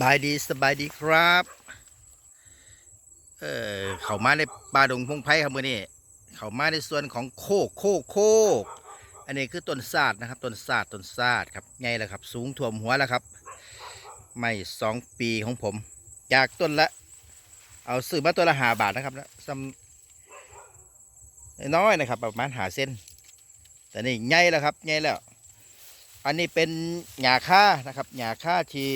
บายดีสบายดีครับ เออเขามาในป่าดงพงไพ่ครับมือนี้เขามาในส่วนของโคกโคกโคก อันนี้คือต้นซาดนะครับต้นซาดต้นซาดครับไงแล้วครับ สูงท่วมหัวแล้วครับ ไม่สองปีของผม จากต้นละ เอาซื้อมาตัวละหาบาทนะครับนะซ้ำน้อยนะครับ ประมาณหาเส้น แต่นี่ใหญ่แล้วครับใหญ่แล้ว อันนี้เป็นหญ้าค่านะครับหญ้าค่าที่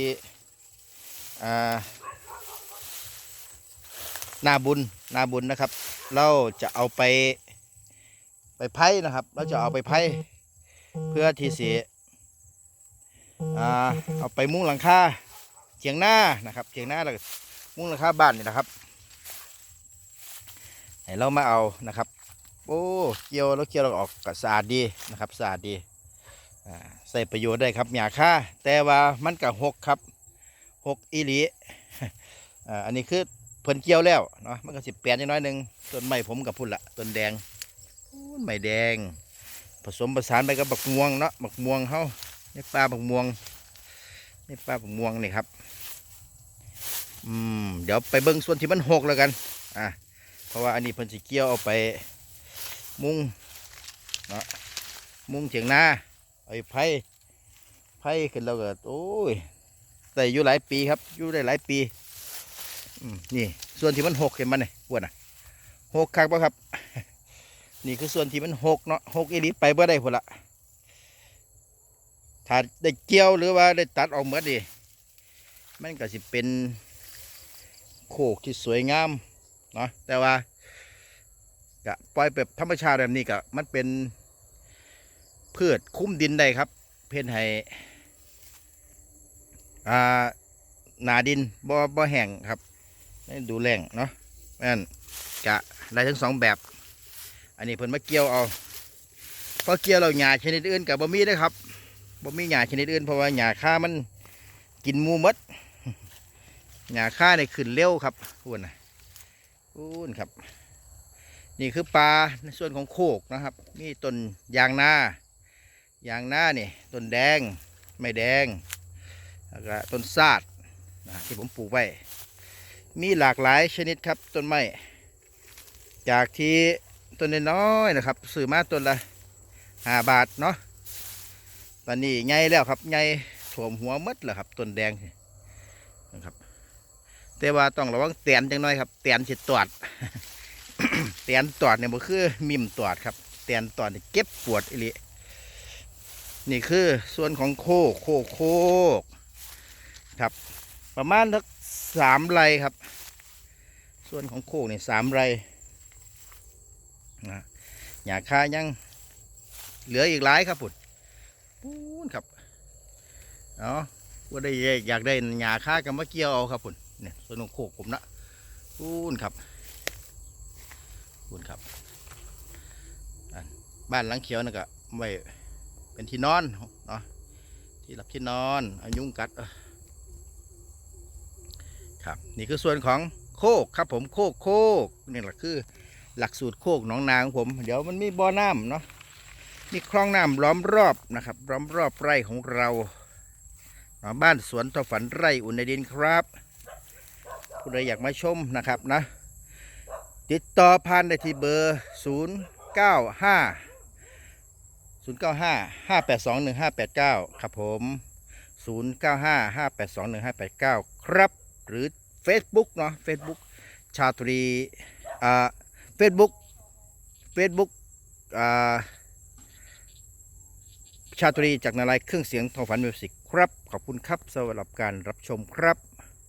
นาบุญนาบุญนะครับ เราจะเอาไปไปไพ่นะครับ เราจะเอาไปไพ่เพื่อที่เสิอ่าเอาไปมุ้งหลังคาเฉียงหน้านะครับเฉียงหน้าแล้วมุ้งหลังคาบ้านนี่นะครับให้เรามาเอานะครับ โอ้เกี่ยวแล้วเกี่ยวเราออกก็สะอาดดีนะครับสะอาดดีใส่ประโยชน์ได้ครับหยาค่าแต่ว่ามันกับหกครับ หกอีหลีอ่าอันนี้คือเพิ่นเกี่ยวแล้วเนาะมันก็สิแปลนอย่างน้อยหนึ่งต้นไม้ผมกับพุ่นละต้นแดงอู้ไม้แดง ผสมประสานไปกับบักม่วงเนาะบักม่วงเฮานี่ปลาบักม่วงนี่ปลาบักม่วงนี่ครับอืมเดี๋ยวไปเบิ่งส่วนที่มันหกแล้วกันอ่าเพราะว่าอันนี้เพิ่นสิเกี่ยวเอาไปมุงเนาะมุงเถียงหน้าไอ้ไผ่ไผ่ขึ้นแล้วก็โอ้ย แต่อยู่หลายปีครับอยู่ได้หลายปีนี่ส่วนที่มันหกเห็นมันนี่ปวดอะหกคักปะครับ นี่คือส่วนที่มันหกเนาะหกอีลีไปบ่ได้พุ่นละถ้าได้เกี่ยวหรือว่าได้ตัดออกเมื่อดีมันก็สิเป็นโคกที่สวยงามเนาะแต่ว่าก็ปล่อยแบบธรรมชาติแบบนี้ก็มันเป็นพืชคุ้มดินได้ครับ เพื่อให้ อ่าหนาดินบ่บ่แห้งครับดูแรงเนาะนั่นกะได้ทั้งสองแบบ อันนี้เพิ่นมาเกี่ยวเอาพอเกี่ยวเราหญ้าชนิดอื่นกับบ่มีเด้อครับบ่มีหญ้าชนิดอื่นเพราะว่าหญ้าค่ามันกินมูมดหญ้าค่าเนี่ยขึ้นเร็วครับพูดนะพูดครับ นี่คือปลาในส่วนของโคกนะครับ มีต้นยางนายางน้านี่ยต้นแดง ไม่แดง แล้วก็ต้นซาดนะที่ผมปลูกไว้ มีหลากหลายชนิดครับต้นไม้ จากที่ต้นน้อยๆนะครับซื้อมาต้นละห้าบาทเนาะ ตอนนี้ใหญ่แล้วครับใหญ่ถ่วมหัวมดแล้วครับต้นแดงนะครับ แต่ว่าต้องระวังเตียนจังน้อยครับเตียนสิตอดเตียนตอดเนี่ยมันคือมิมตอดครับเตียนตอดเก็บปวดอีหลีนี่คือส่วนของโคกโคกโคก ครับ ประมาณสักสามไรครับ ส่วนของโคกเนี่ยสามไรนะหยาคายังเหลืออีกหลายครับปุ่นปูนครับเอาะว่าได้อยากได้หยาค่ากันมาเกี่ยวเอาครับปุ่นเนี่ยส่วนของโคกผมนะปูนครับปูนครับบ้านหลังเขียวนั่ก็ไว้เป็นที่นอนเนาะที่หลับที่นอนอายุงกัดเออ ครับนี่คือส่วนของโคกครับผมโคกโคกนี่แหละคือหลักสูตรโคกหนองนาของผม เดี๋ยวมันมีบ่อน้ำเนาะมีคลองน้ำล้อมรอบนะครับล้อมรอบไร่ของเราเนาบ้านสวนทอฝันไร่อุ่นในดินครับผู้ใดอยากมาชมนะครับนะติดต่อผ่านได้ที่เบอร์ 0 9 5 0 9 5 5 8 2 1 5 8 9 ครับผม 0 9 5 5 8 2 1 5 8 9 ครับ หรือ Facebook เนาะ Facebook ชาตรีอ่า Facebook Facebook อ่าชาตรีจากนาลายเครื่องเสียงทองฝันมิวสิกครับ ขอบคุณครับสำหรับการรับชมครับ